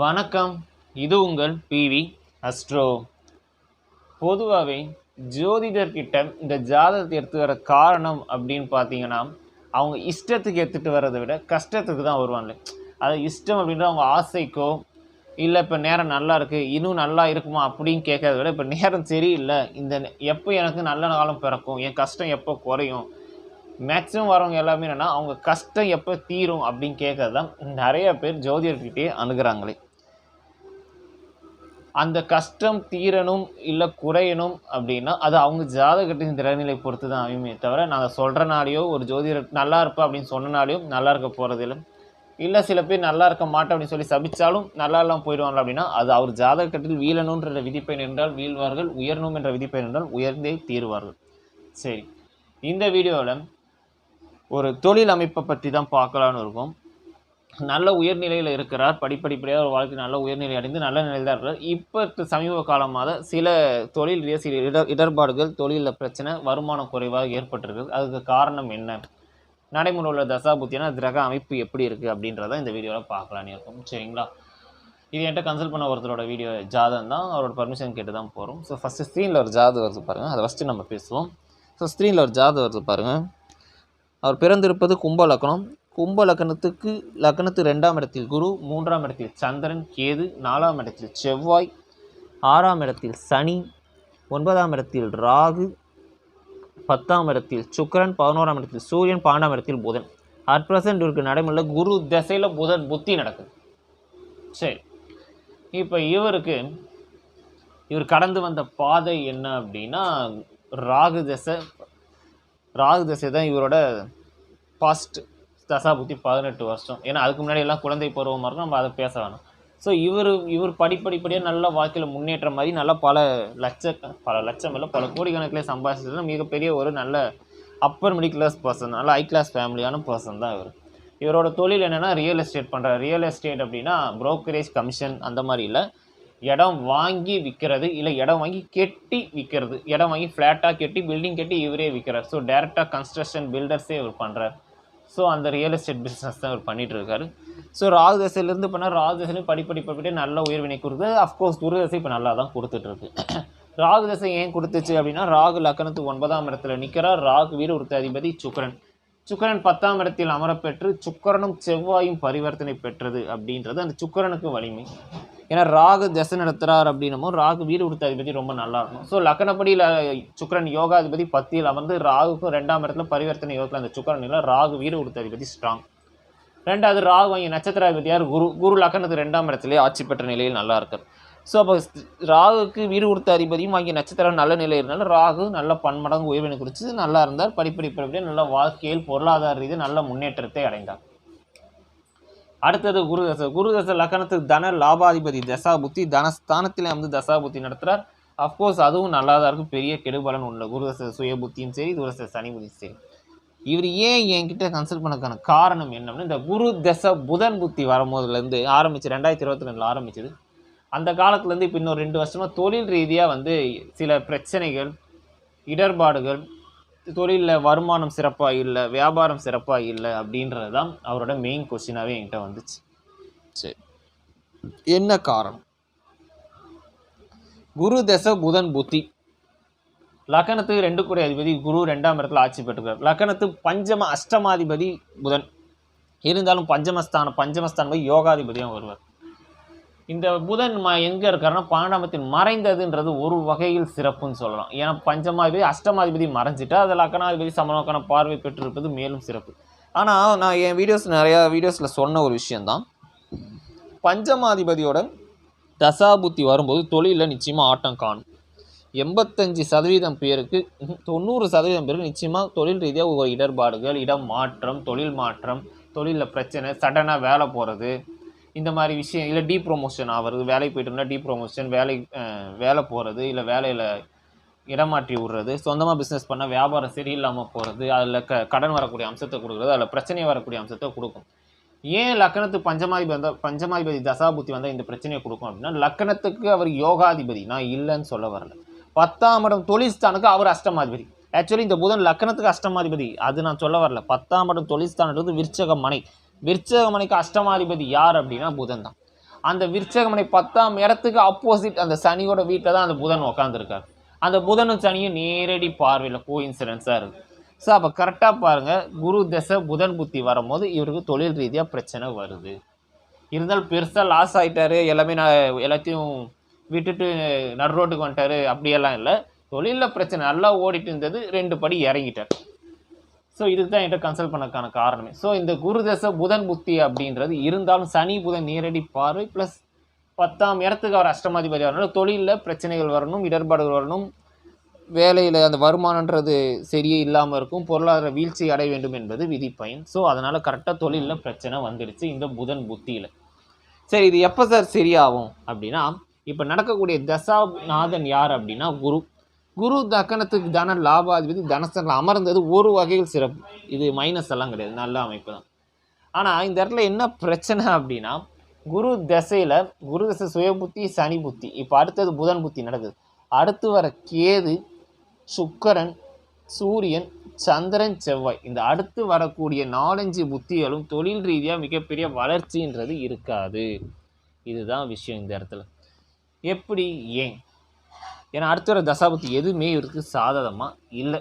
வணக்கம். இது உங்கள் பிவி அஸ்ட்ரோ. பொதுவாகவே ஜோதிடர்கிட்ட இந்த ஜாதகத்தை எடுத்து வர காரணம் அப்படின்னு பார்த்தீங்கன்னா அவங்க இஷ்டத்துக்கு எடுத்துகிட்டு வரதை விட கஷ்டத்துக்கு தான் வருவாங்க அது இஷ்டம் அப்படின்ற அவங்க ஆசைக்கோ இல்லை இப்போ நேரம் நல்லா இருக்குது இன்னும் நல்லா இருக்குமா அப்படின்னு கேட்கறத விட இப்போ நேரம் சரியில்லை. இந்த எப்போ எனக்கு நல்ல காலம் பிறக்கும் என் கஷ்டம் எப்போ குறையும் மேக்ஸிமம் வரவங்க எல்லாமே என்னென்னா அவங்க கஷ்டம் எப்போ தீரும் அப்படின்னு கேட்கறது தான் நிறைய பேர் ஜோதிடர்கிட்டே அணுகிறாங்களே. அந்த கஷ்டம் தீரணும் இல்லை குறையணும் அப்படின்னா அது அவங்க ஜாதகத்தின் திறநிலை பொறுத்து தான் அமையுமே தவிர நாங்கள் சொல்கிறனாலையோ ஒரு ஜோதிடர் நல்லா இருப்பா அப்படின்னு சொன்னனாலையும் நல்லா இருக்க போகிறதில்ல இல்லை. சில பேர் நல்லா இருக்க மாட்டேன் அப்படின்னு சொல்லி சபிச்சாலும் நல்லா இல்லாமல் போயிடுவாங்க அப்படின்னா அது அவர் ஜாதகத்தில் வீழணுன்ற விதிப்பை என்றால் வீழ்வார்கள் உயரணும் என்ற விதிப்பை என்றால் உயர்ந்தே தீருவார்கள். சரி இந்த வீடியோவில் ஒரு தொழில் அமைப்பை பற்றி தான் பார்க்கலான்னு இருக்கும். நல்ல உயர்நிலையில் இருக்கிறார் படிப்படிப்படியாக ஒரு வாழ்க்கை நல்ல உயர்நிலை அடைந்து நல்ல நிலையில் தான் இருக்கிறார் இப்போ சமீப காலமாக சில தொழில் சில இடர் இடர்பாடுகள் தொழிலில் பிரச்சனை வருமானம் குறைவாக ஏற்பட்டிருக்கு. அதுக்கு காரணம் என்ன? நடைமுறை உள்ள தசாபுத்தினா கிரக அமைப்பு எப்படி இருக்குது அப்படின்றத இந்த வீடியோவில் பார்க்கலான்னு இருக்கும் சரிங்களா? இது என்கிட்ட கன்சல்ட் பண்ண ஒருத்தரோட வீடியோ ஜாதகம் தான். அவரோட பர்மிஷன் கேட்டு தான் போகிறோம் ஸோ ஃபஸ்ட்டு ஸ்க்ரீனில் ஒரு ஜாதகம் வருது பாருங்கள் அதை ஃபஸ்ட்டு நம்ம பேசுவோம். ஸோ ஸ்க்ரீனில் ஒரு ஜாதகம் வருது பாருங்கள் அவர் பிறந்திருப்பது கும்ப லக்னம். கும்ப லக்னத்துக்கு லக்னத்து ரெண்டாம் இடத்தில் குரு மூன்றாம் இடத்தில் சந்திரன் கேது நாலாம் இடத்தில் செவ்வாய் ஆறாம் இடத்தில் சனி ஒன்பதாம் இடத்தில் ராகு பத்தாம் இடத்தில் சுக்கரன் பதினோராம் இடத்தில் சூரியன் பன்னெண்டாம் இடத்தில் புதன். அட் ப்ரெசன்ட் இவருக்கு நடைமுறையில் குரு திசையில் புதன் புத்தி நடக்குது. சரி. இப்போ இவருக்கு இவர் கடந்து வந்த பாதை என்ன அப்படின்னா ராகு தசை ராகு தசை தான் இவரோட பாஸ்ட் தசாபுத்தி பதினெட்டு வருஷம். ஏன்னா அதுக்கு முன்னாடி எல்லாம் குழந்தை பருவமாக இருக்கும் நம்ம அதை பேச வேணும். ஸோ இவர் இவர் படிப்படிப்படியாக நல்ல வாழ்க்கையில் முன்னேற்ற மாதிரி நல்லா பல லட்ச பல லட்சம் இல்லை பல கோடிக்கணக்கில் சம்பாதிச்சது மிகப்பெரிய ஒரு நல்ல அப்பர் மிடில் கிளாஸ் பர்சன் நல்ல ஹை கிளாஸ் ஃபேமிலியான பர்சன் தான் இவர். இவரோட தொழில் என்னென்னா ரியல் எஸ்டேட் பண்ணுறாரு ரியல் எஸ்டேட் அப்படின்னா ப்ரோக்கரேஜ் கமிஷன் அந்த மாதிரி இல்லை. இடம் வாங்கி விற்கிறது இல்லை இடம் வாங்கி கெட்டி விற்கிறது இடம் வாங்கி ஃப்ளாட்டாக கெட்டி பில்டிங் கட்டி இவரே விற்கிறார் ஸோ டேரெக்டாக கன்ஸ்ட்ரக்ஷன் பில்டர்ஸே இவர் பண்ணுறார் ஸோ அந்த ரியல் எஸ்டேட் பிஸ்னஸ் தான் அவர் பண்ணிகிட்டு இருக்காரு ஸோ ராகு தசையிலேருந்து பண்ணால் ராகு தசையிலும் படிப்படி படிப்படி நல்ல உயர்வினை கொடுத்து அஃப்கோர்ஸ் குரு தசை இப்போ நல்லா தான் கொடுத்துட்ருக்கு ராகு தசை ஏன் கொடுத்துச்சு அப்படின்னா ராகு லக்கணத்துக்கு ஒன்பதாம் இடத்துல நிற்கிறார் ராகு வீடு ஒருத்த அதிபதி சுக்கிரன் பத்தாம் இடத்தில் அமரப்பெற்று சுக்கரனும் செவ்வாயும் பரிவர்த்தனை பெற்றது அப்படின்றது அந்த சுக்கரனுக்கு வலிமை. ஏன்னா ராகு தசை நடத்துறார் அப்படின்னமோ ராகு வீடு கொடுத்த அதிபதி ரொம்ப நல்லா இருக்கும் ஸோ லக்கணப்படியில் சுக்கிரன் யோகாதிபதி பத்தியில் அமர்ந்து ராகுக்கும் ரெண்டாம் இடத்துல பரிவர்த்தனை யோகத்தில் அந்த சுக்கிரன் ராகு வீடு கொடுத்த அதிபதி ஸ்ட்ராங் ரெண்டாவது ராகு வாங்கி நட்சத்திராதிபதியார் குரு குரு லக்கணத்துக்கு ரெண்டாம் இடத்துலேயே ஆட்சி பெற்ற நிலையில் நல்லா இருக்கார். ஸோ அப்போ ராகுக்கு வீடு கொடுத்த அதிபதியும் வாங்கி நட்சத்திரம் நல்ல நிலை இருந்தாலும் ராகு நல்ல பன்மடங்கு உயர்வினை குறித்து நல்லா இருந்தார். படிப்படி படிப்படியாக நல்ல வாழ்க்கையில் பொருளாதார ரீதியாக நல்ல முன்னேற்றத்தை அடைந்தார். அடுத்தது குருதச குருதச லக்கணத்துக்கு தன லாபாதிபதி தசா புத்தி தனஸ்தானத்திலே வந்து தசா புத்தி நடத்துகிறார் அஃப்கோர்ஸ் அதுவும் நல்லா தான் இருக்கும். பெரிய கெடுபலன் உள்ள குருதச சுயபுத்தியும் சுய புத்தியும் சரி குரு தசை சனி புத்தியும் சரி. இவர் ஏன் என்கிட்ட கன்சல்ட் பண்ணக்கான காரணம் என்னன்னா இந்த குரு தசை புதன் புத்தி வரும்போதுலேருந்து ஆரம்பிச்சு ரெண்டாயிரத்தி இருபத்தி ரெண்டில் ஆரம்பிச்சது. அந்த காலத்துலேருந்து இப்போ இன்னொரு ரெண்டு வருஷமாக தொழில் ரீதியாக வந்து சில பிரச்சனைகள் இடர்பாடுகள் தொழிலில் வருமானம் சிறப்பாக இல்லை வியாபாரம் சிறப்பாக இல்லை அப்படின்றது தான் அவரோட மெயின் கொஸ்டினாகவே என்கிட்ட வந்துச்சு. சரி. என்ன காரணம்? குரு தசை புதன் புத்தி. லக்கணத்துக்கு ரெண்டு கூடிய அதிபதி குரு ரெண்டாம் இடத்துல ஆட்சி பெற்றுக்கிறார். லக்கணத்து பஞ்சம அஷ்டமாதிபதி புதன். இருந்தாலும் பஞ்சமஸ்தானம் பஞ்சமஸ்தானம் போய் யோகாதிபதியும் வருவார். இந்த புதன் ம எங்கே இருக்காருன்னா பன்னெண்டாமத்தில் மறைந்ததுன்றது ஒரு வகையில் சிறப்புன்னு சொல்லலாம். ஏன்னா பஞ்சமாதிபதி அஷ்டமாதிபதி மறைஞ்சிட்டு அதில் அக்கணாதிபதி சமநோக்கான பார்வை பெற்றிருப்பது மேலும் சிறப்பு. ஆனால் நான் என் வீடியோஸ் நிறையா வீடியோஸில் சொன்ன ஒரு விஷயந்தான் பஞ்சமாதிபதியோட தசாபுத்தி வரும்போது தொழிலில் நிச்சயமாக ஆட்டம் காணும். எண்பத்தஞ்சு சதவீதம் பேருக்கு தொண்ணூறு சதவீதம் பேருக்கு நிச்சயமாக தொழில் ரீதியாக ஒரு இடர்பாடுகள் இடம் மாற்றம் தொழில் மாற்றம் தொழிலில் பிரச்சனை சடனாக வேலை போகிறது இந்த மாதிரி விஷயம் இல்லை டீ ப்ரொமோஷன் ஆகிறது வேலைக்கு போயிட்டு இருந்தால் டீ ப்ரொமோஷன் வேலை வேலை போகிறது இல்லை வேலையில் இடமாற்றி விடுறது சொந்தமாக பிஸ்னஸ் பண்ணால் வியாபாரம் சரியில்லாமல் போகிறது அதில் க கடன் வரக்கூடிய அம்சத்தை கொடுக்குறது அதில் பிரச்சனை வரக்கூடிய அம்சத்தை கொடுக்கும். ஏன் லக்கணத்து பஞ்சமாதிபதி வந்தால் பஞ்சமாதிபதி தசாபுத்தி வந்தால் இந்த பிரச்சனையை கொடுக்கும் அப்படின்னா லக்கணத்துக்கு அவர் யோகாதிபதி. நான் இல்லைன்னு சொல்ல வரல. பத்தாம் இடம் தொழில்ஸ்தானுக்கு அவர் அஷ்டமாதிபதி. ஆக்சுவலி இந்த புதன் லக்கணத்துக்கு அஷ்டமாதிபதி. அது நான் சொல்ல வரல. பத்தாம் இடம் தொழில்ஸ்தானது விருச்சக மனை. விருச்சகமனைக்கு அஷ்டமாதிபதி யார் அப்படின்னா புதன் தான். அந்த விருச்சகமனை பத்தாம் இடத்துக்கு ஆப்போசிட் அந்த சனியோட வீட்டில் தான் அந்த புதன் உக்காந்துருக்கார். அந்த புதனும் சனியும் நேரடி பார்வையில் கோ இன்சிடென்ஸாக இருக்குது ஸோ அப்போ கரெக்டாக பாருங்கள் குரு தசை புதன் புத்தி வரும்போது இவருக்கு தொழில் ரீதியாக பிரச்சனை வருது. இருந்தாலும் பெருசாக லாஸ் ஆகிட்டாரு எல்லாமே நான் எல்லாத்தையும் விட்டுட்டு நடு ரோட்டுக்கு வந்துட்டாரு அப்படியெல்லாம் இல்லை. தொழிலில் பிரச்சனை நல்லா ஓடிட்டு இருந்தது ரெண்டு படி இறங்கிட்டார். ஸோ இதுக்கு தான் என்கிட்ட கன்சல்ட் பண்ணக்கான காரணமே. ஸோ இந்த குரு தசை புதன் புத்தி அப்படின்றது இருந்தாலும் சனி புதன் நேரடி பார்வை ப்ளஸ் பத்தாம் இடத்துக்கு அவர் அஷ்டமாதிபதி வரணும் தொழிலில் பிரச்சனைகள் வரணும் இடர்பாடுகள் வரணும் வேலையில் அந்த வருமானன்றது சரியே இல்லாமல் இருக்கும் பொருளாதார வீழ்ச்சி அடைய வேண்டும் என்பது விதி பயன் ஸோ அதனால் கரெக்டாக தொழிலில் பிரச்சனை வந்துடுச்சு இந்த புதன் புத்தியில். சரி இது எப்போ சார் சரியாகும் அப்படின்னா இப்போ நடக்கக்கூடிய தசாநாதன் யார் அப்படின்னா குரு. குரு தக்கணத்துக்கு தன லாபாதிபதி தனசனில் அமர்ந்தது ஒரு வகையில் சிறப்பு. இது மைனஸ் எல்லாம் கிடையாது. நல்ல அமைப்பு தான். ஆனால் இந்த இடத்துல என்ன பிரச்சனை அப்படின்னா குரு தசையில் குரு தசை சுய புத்தி சனி புத்தி. இப்போ அடுத்தது புதன் புத்தி நடக்குது. அடுத்து வர கேது சுக்கரன் சூரியன் சந்திரன் செவ்வாய். இந்த அடுத்து வரக்கூடிய நாலஞ்சு புத்திகளும் தொழில் ரீதியாக மிகப்பெரிய வளர்ச்சின்றது இருக்காது. இதுதான் விஷயம் இந்த இடத்துல. எப்படி? ஏன்? ஏன்னா அடுத்து வர தசாபத்து எதுவுமே இவருக்கு சாதகமாக இல்லை.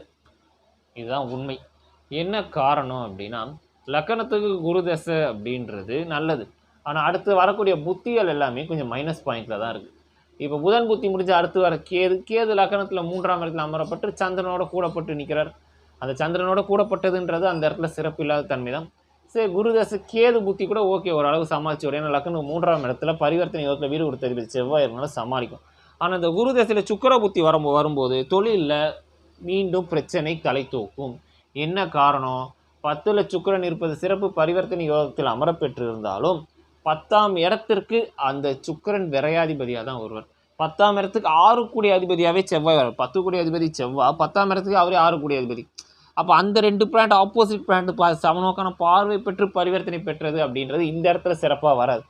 இதுதான் உண்மை. என்ன காரணம் அப்படின்னா லக்கணத்துக்கு குரு தசை அப்படின்றது நல்லது. ஆனால் அடுத்து வரக்கூடிய புத்திகள் எல்லாமே கொஞ்சம் மைனஸ் பாயிண்டில் தான் இருக்குது இப்போ புதன் புத்தி முடிஞ்சு அடுத்து வர கேது கேது லக்கணத்தில் மூன்றாம் இடத்துல அமரப்பட்டு சந்திரனோட கூடப்பட்டு நிற்கிறார் அந்த சந்திரனோட கூடப்பட்டதுன்றது அந்த இடத்துல சிறப்பு இல்லாத தன்மை தான். சரி குருதசை கேது புத்தி கூட ஓகே ஓரளவு சமாளிச்சு வரும் ஏன்னா லக்கணம் மூன்றாம் இடத்துல பரிவர்த்தனை யோகத்தில் வீடு கொடுத்த செவ்வாய் இருந்தாலும் சமாளிக்கும். ஆனால் இந்த குருதசையில் சுக்கர புத்தி வரும் வரும்போது தொழிலில் மீண்டும் பிரச்சனை தலை தூக்கும். என்ன காரணம்? பத்தில் சுக்கிரன் இருப்பது சிறப்பு பரிவர்த்தனை யோகத்தில் அமரப்பெற்று இருந்தாலும் பத்தாம் இடத்திற்கு அந்த சுக்கிரன் விரையாதிபதியாக தான் ஒருவர். பத்தாம் இடத்துக்கு ஆறு கூடிய அதிபதியாகவே செவ்வாய் வரும். பத்து கூடிய அதிபதி செவ்வாய் பத்தாம் இடத்துக்கு அவரே ஆறு கூடிய அதிபதி. அப்போ அந்த ரெண்டு பிளான்ட் ஆப்போசிட் பிளான்ட் பா சமநோக்கான பார்வை பெற்று பரிவர்த்தனை பெற்றது அப்படின்றது இந்த இடத்துல சிறப்பாக வராது.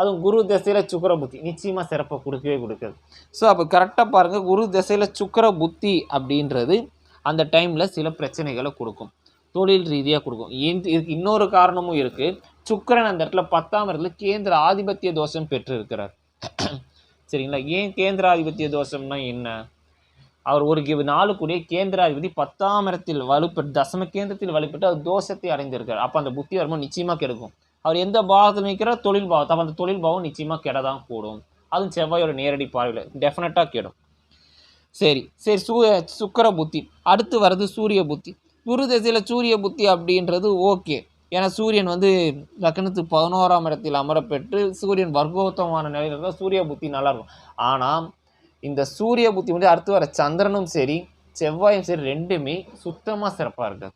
அதுவும் குரு தசையில் சுக்கர புத்தி. நிச்சயமாக சிறப்பை கொடுக்கவே கொடுக்காது. ஸோ அப்போ கரெக்டாக பாருங்கள் குரு தசையில் சுக்கர புத்தி அப்படின்றது அந்த டைமில் சில பிரச்சனைகளை கொடுக்கும். தொழில் ரீதியாக கொடுக்கும். இதுக்கு இன்னொரு காரணமும் இருக்குது சுக்கரன் அந்த இடத்துல பத்தாம் இடத்துல கேந்திர ஆதிபத்திய தோஷம் பெற்று இருக்கிறார் சரிங்களா? ஏன் கேந்திர ஆதிபத்திய தோஷம்னா என்ன? அவர் ஒரு நாலு கூடிய கேந்திராதிபதி பத்தாம் இடத்தில் வலுப்பெற்று தசம கேந்திரத்தில் வலுப்பெற்று அவர் தோஷத்தை அடைந்திருக்கார் அப்போ அந்த புத்தி வரும்போது நிச்சயமாக கெடுக்கும். அவர் எந்த பாவத்தில் நிற்கிறார் தொழில் பாவத்தை அப்போ அந்த தொழில் பாவம் நிச்சயமாக கெடதான் கூடும். அதுவும் செவ்வாயோட நேரடி பார்வையில் டெஃபினட்டாக கெடும். சரி சரி சூ சுக்கர புத்தி. அடுத்து வர்றது சூரிய புத்தி. குரு திசையில் சூரிய புத்தி அப்படின்றது ஓகே. ஏன்னா சூரியன் வந்து லக்னத்துக்கு பதினோராம் இடத்தில் அமரப்பெற்று சூரியன் வர்க்கோத்தமான நிலையில் இருந்தால் சூரிய புத்தி நல்லாயிருக்கும் ஆனால் இந்த சூரிய புத்தி வந்து அடுத்து வர சந்திரனும் சரி செவ்வாயும் சரி ரெண்டுமே சுத்தமாக சிறப்பாக இருக்காது.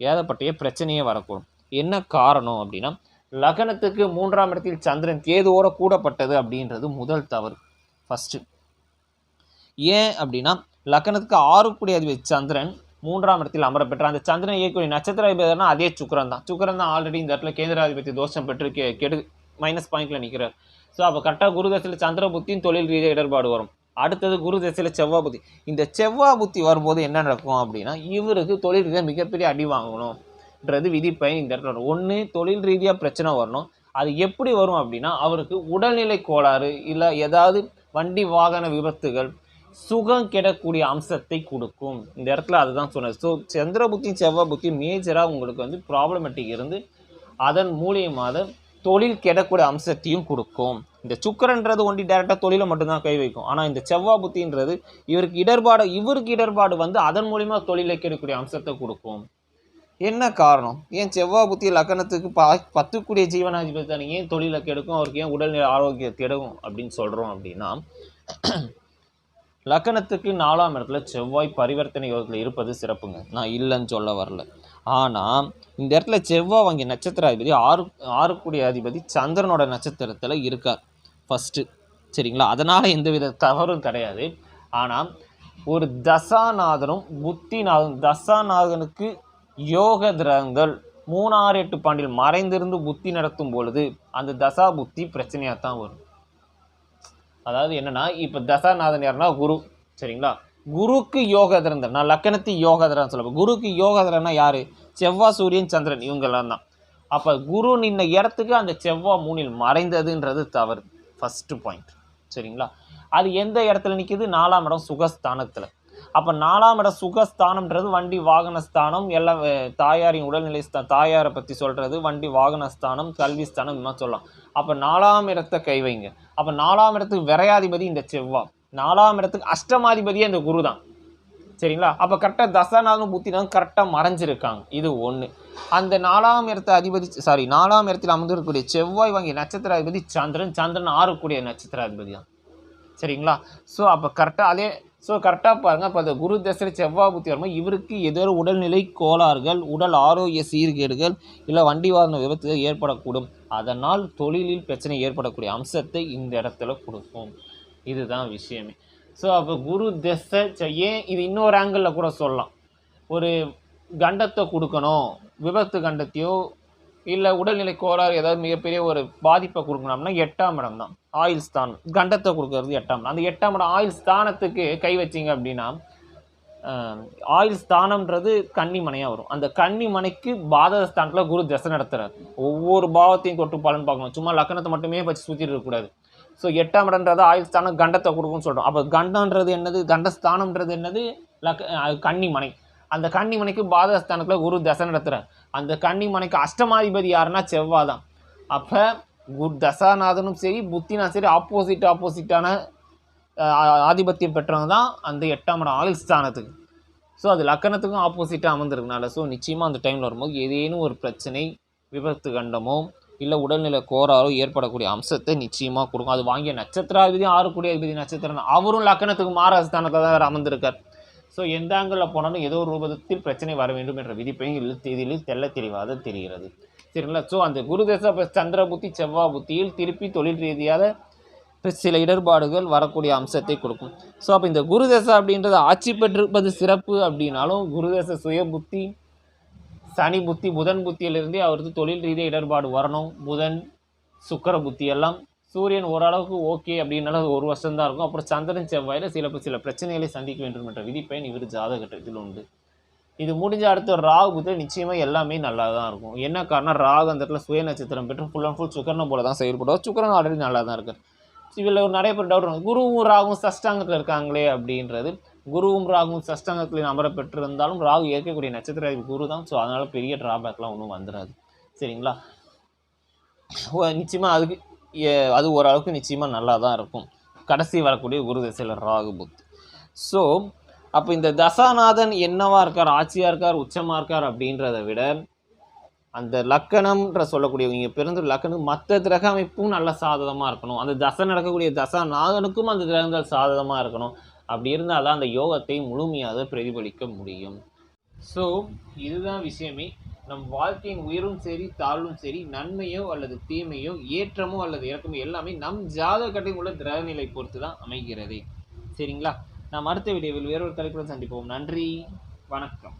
ஏகப்பட்ட பிரச்சனையே வரக்கூடும். என்ன காரணம் அப்படின்னா லக்னத்துக்கு மூன்றாம் இடத்தில் சந்திரன் கேதுவோட கூடப்பட்டது அப்படின்றது முதல் தவறு. ஃபஸ்ட்டு ஏன் அப்படின்னா லக்னத்துக்கு ஆறுக்குடிய அதிபதி சந்திரன் மூன்றாம் இடத்தில் அமர பெற்ற அந்த சந்திரன் இயக்கக்கூடிய நட்சத்திர அதிபதினா அதே சுக்கரன் தான். சுக்கரன் தான் ஆல்ரெடி இந்த இடத்துல கேந்திராதிபதி தோஷம் பெற்று கெ கெடு மைனஸ் பாயிண்ட்ல நிற்கிறார் ஸோ அப்போ கரெக்டாக குரு தசையில் சந்திர புத்தியும் தொழில் ரீதியாக இடர்பாடு வரும். அடுத்தது குரு தசையில் செவ்வாய் புத்தி. இந்த செவ்வாய் புத்தி வரும்போது என்ன நடக்கும் அப்படின்னா இவருக்கு தொழில் ரீதியாக மிகப்பெரிய அடி வாங்கணும். வாங்கணும்ன்றது விதிப்பயன் இந்த இடத்துல வரும் ஒன்று தொழில் ரீதியாக பிரச்சனை வரணும். அது எப்படி வரும் அப்படின்னா அவருக்கு உடல்நிலை கோளாறு இல்லை ஏதாவது வண்டி வாகன விபத்துகள் சுகம் கெடக்கூடிய அம்சத்தை கொடுக்கும். இந்த இடத்துல அதுதான் சொன்னது. ஸோ சந்திர புத்தி செவ்வாய் புத்தி மேஜராக உங்களுக்கு வந்து ப்ராப்ளமேட்டிக் இருந்து அதன் மூலியமாக தொழில் கெடக்கூடிய அம்சத்தையும் கொடுக்கும். இந்த சுக்கரன்றது ஒண்டி டேரெக்டாக தொழிலை மட்டும்தான் கை வைக்கும். ஆனால் இந்த செவ்வாய் புத்தின்றது இவருக்கு இடர்பாடு இவருக்கு இடர்பாடு வந்து அதன் மூலிமா தொழிலை கெடக்கூடிய அம்சத்தை கொடுக்கும். என்ன காரணம்? ஏன் செவ்வாய் புத்தி லக்கணத்துக்கு பா பத்துக்கூடிய ஜீவனாதிபதி தானே? ஏன் தொழிலை கெடுக்கும்? அவருக்கு ஏன் உடல்நிலை ஆரோக்கியத்தை கெடுக்கும் அப்படின்னு சொல்கிறோம் அப்படின்னா லக்கணத்துக்கு நாலாம் இடத்துல செவ்வாய் பரிவர்த்தனை யோகத்தில் இருப்பது சிறப்புங்க. நான் இல்லைன்னு சொல்ல வரல. ஆனால் இந்த இடத்துல செவ்வாய் வாங்கிய நட்சத்திர அதிபதி ஆறு ஆறுக்குடிய அதிபதி சந்திரனோட நட்சத்திரத்தில் இருக்கார். ஃபஸ்ட்டு சரிங்களா? அதனால் எந்தவித தவறும் கிடையாது. ஆனால் ஒரு தசாநாதனும் புத்திநாதனும் தசாநாதனுக்கு யோக கிரகங்கள் மூணாறு எட்டு பாண்டில் மறைந்திருந்து புத்தி நடத்தும் பொழுது அந்த தசா புத்தி பிரச்சனையாக தான் வரும். அதாவது என்னென்னா இப்போ தசாநாதன் யாருன்னா குரு. சரிங்களா? குருக்கு யோகதரன் நான் லக்கணத்து யோகதரன் சொல்லுவேன் குருக்கு யோகதரன்னா யார்? செவ்வாய் சூரியன் சந்திரன் இவங்கெல்லாம் தான். அப்போ குரு நின்ன இடத்துக்கு அந்த செவ்வாய் மூணில் மறைந்ததுன்றது தவறு. ஃபஸ்ட்டு பாயிண்ட் சரிங்களா? அது எந்த இடத்துல நிற்கிது நாலாம் இடம் சுகஸ்தானத்தில். அப்போ நாலாம் இடம் சுகஸ்தானம்ன்றது வண்டி வாகன ஸ்தானம் எல்லாம் தாயாரின் உடல்நிலை தாயாரை பற்றி சொல்கிறது வண்டி வாகன ஸ்தானம் கல்வி ஸ்தானம் இந்த சொல்லலாம். அப்போ நாலாம் இடத்தை கை வைங்க. அப்போ நாலாம் இடத்துக்கு விரையாதிபதி இந்த செவ்வாய். நாலாம் இடத்துக்கு அஷ்டமாதிபதியே இந்த குரு தான். சரிங்களா? அப்போ கரெக்டாக தசாநாதனும் புத்தினாலும் கரெக்டாக மறைஞ்சிருக்காங்க. இது ஒன்று அந்த நாலாம் இடத்த அதிபதி சாரி நாலாம் இடத்தில் அமர்ந்திருக்கக்கூடிய செவ்வாய் வாங்கிய நட்சத்திராதிபதி சந்திரன். சந்திரன் ஆறக்கூடிய நட்சத்திராதிபதி தான் சரிங்களா? ஸோ அப்போ கரெக்டாக அதே ஸோ கரெக்டாக பாருங்கள் அப்போ அந்த குரு தசை செவ்வாய் புத்தி வரும்போது இவருக்கு ஏதோ உடல்நிலை கோளாறுகள் உடல் ஆரோக்கிய சீர்கேடுகள் இல்லை வண்டி வாகன விபத்துகள் ஏற்படக்கூடும். அதனால் தொழிலில் பிரச்சனை ஏற்படக்கூடிய அம்சத்தை இந்த இடத்துல கொடுக்கும். இதுதான் விஷயமே. ஸோ அப்போ குரு தசை ச- ஏன் இது இன்னொரு ஆங்கிளில் கூட சொல்லலாம். ஒரு கண்டத்தை கொடுக்கணும். விபத்து கண்டத்தையோ இல்லை உடல்நிலை கோளாறு ஏதாவது மிகப்பெரிய ஒரு பாதிப்பை கொடுக்கணும்னா எட்டாம் இடம் தான். ஆயில் ஸ்தானம் கண்டத்தை கொடுக்கறது எட்டாம் இடம். அந்த எட்டாம் இடம் ஆயில் ஸ்தானத்துக்கு கை வச்சிங்க அப்படின்னா ஆயில் ஸ்தானம்ன்றது கன்னிமனையாக வரும். அந்த கன்னிமனைக்கு பாதக ஸ்தானத்தில் குரு தசை நடத்துறாரு. ஒவ்வொரு பாவத்தையும் தொட்டு பலன் பார்க்கணும். சும்மா லக்கணத்தை மட்டுமே வச்சு சுற்றிட்டு இருக்கக்கூடாது ஸோ எட்டாம் இடம்ன்றது ஆயுள் ஸ்தானம் கண்டத்தை கொடுக்கும்னு சொல்கிறோம் அப்போ கண்டன்றது என்னது? கண்டஸ்தானம்ன்றது என்னது? லக் கன்னிமனை. அந்த கன்னிமனைக்கு பாதகஸ்தானத்தில் குரு தசை நடத்துகிறார் அந்த கன்னிமனைக்கு அஷ்டமாதிபதி யாருன்னா செவ்வாய் தான் அப்போ குரு தசாநாதனும் சரி புத்தினா சரி ஆப்போசிட் ஆப்போசிட்டான ஆதிபத்தியம் பெற்றவங்க தான் அந்த எட்டாம் இடம் ஆயுள் ஸ்தானத்துக்கு. ஸோ அது லக்கணத்துக்கும் ஆப்போசிட்டாக அமர்ந்திருக்கனால ஸோ நிச்சயமாக அந்த டைமில் வரும்போது ஏதேனும் ஒரு பிரச்சனை விபத்து கண்டமோ இல்லை உடல்நிலை கோராரோ ஏற்படக்கூடிய அம்சத்தை நிச்சயமாக கொடுக்கும். அது வாங்கிய நட்சத்திராதிபதி ஆறுக்கூடிய அதிபதி நட்சத்திரம் அவரும் லக்கணத்துக்கு மாற தான் அமர்ந்திருக்கார். ஸோ எந்த ஆங்கிளில் போனாலும் ஏதோ ஒரு ரூபத்தில் பிரச்சனை வர வேண்டும் என்ற விதிப்பையும் இதில் இதில் தெள்ள தெளிவாக தெரிகிறது. சரிங்களா? ஸோ அந்த குருதேச சந்திர புத்தி செவ்வாய் புத்தியில் திருப்பி தொழில் ரீதியாக சில இடர்பாடுகள் வரக்கூடிய அம்சத்தை கொடுக்கும். ஸோ அப்போ இந்த குருதேசம் அப்படின்றது ஆட்சி பெற்றிருப்பது சிறப்பு அப்படின்னாலும் குருதேச சுய புத்தி சனி புத்தி புதன் புத்தியிலிருந்தே அவருக்கு தொழில் ரீதியாக இடர்பாடு வரணும். புதன் சுக்கர புத்தி எல்லாம் சூரியன் ஓரளவுக்கு ஓகே அப்படின்னால அது ஒரு வருஷம் தான் இருக்கும். அப்புறம் சந்திரன் செவ்வாயில் சில சில பிரச்சனைகளை சந்திக்க வேண்டும் என்ற விதிப்பயன் இவர் ஜாதகத்தில் உண்டு. இது முடிஞ்ச அடுத்த ராகு புத்தி நிச்சயமாக எல்லாமே நல்லா தான் இருக்கும். என்ன காரணம் ராகு அந்த இடத்துல சுய நட்சத்திரம் பெற்று ஃபுல் அண்ட் ஃபுல் சுக்கரனை போல தான் செயல்படுவார். சுக்கரன் ஆல்ரெடி நல்லா தான் இருக்கார். இதில் ஒரு நிறைய பேர் டவுட் இருக்கும் குருவும் ராகும் சஷ்டாங்கத்தில் இருக்காங்களே அப்படின்றது. குருவும் ராகும் சஷ்டாங்கத்தில் அமர பெற்றிருந்தாலும் ராகு ஏற்கக்கூடிய நட்சத்திர குரு தான். ஸோ அதனால் பெரிய ட்ராபேக்லாம் ஒன்றும் வந்துடாது சரிங்களா? நிச்சயமாக அதுக்கு அது ஓரளவுக்கு நிச்சயமாக நல்லா தான் இருக்கும். கடைசி வரக்கூடிய குரு திசையில் ராகு புத்தி ஸோ அப்போ இந்த தசாநாதன் என்னவா இருக்கார்? ஆட்சியாக இருக்கார்? உச்சமாக இருக்கார்? அப்படின்றத விட அந்த லக்கணம்ன்ற சொல்லக்கூடிய இங்கே பிறந்த லக்கணம் மற்ற கிரக அமைப்பும் நல்ல சாதகமாக இருக்கணும். அந்த தசை நடக்கக்கூடிய தசாநாதனுக்கும் அந்த கிரகங்கள் சாதகமாக இருக்கணும். அப்படி இருந்தால் தான் அந்த யோகத்தை முழுமையாக பிரதிபலிக்க முடியும். ஸோ இதுதான் விஷயமே. நம் வாழ்க்கையின் உயரும் சரி தாழ்வும் சரி நன்மையோ அல்லது தீமையோ ஏற்றமோ அல்லது இறக்கமோ எல்லாமே நம் ஜாதகத்தில் உள்ள திரவநிலை பொறுத்து தான் அமைகிறது. சரிங்களா? நாம் அடுத்த வீடியோவில் வேறொரு தலைப்புடன் சந்திப்போம். நன்றி. வணக்கம்.